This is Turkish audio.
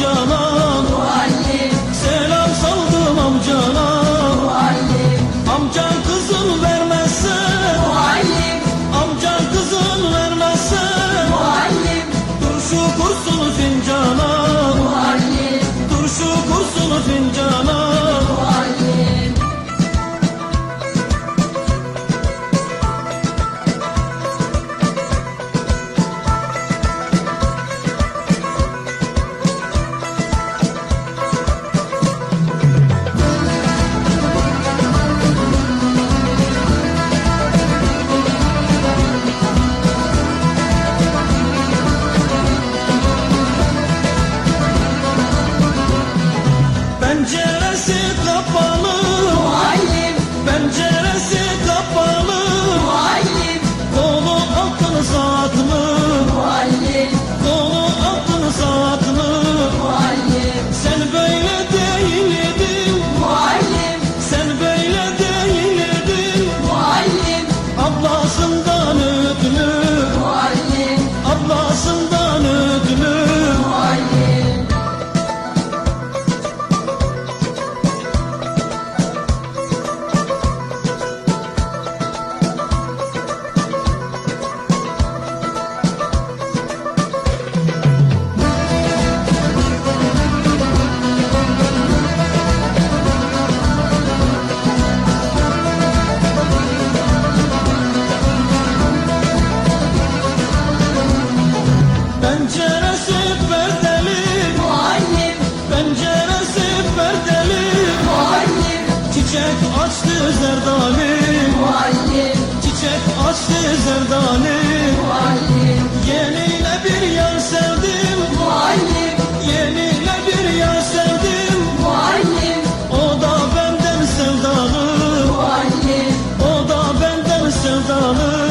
kocaman Zerdali Çiçek açtı Zerdali Yenine bir yar sevdim. Yenine bir yar sevdim. O da benden sevdalı. O da benden sevdalı.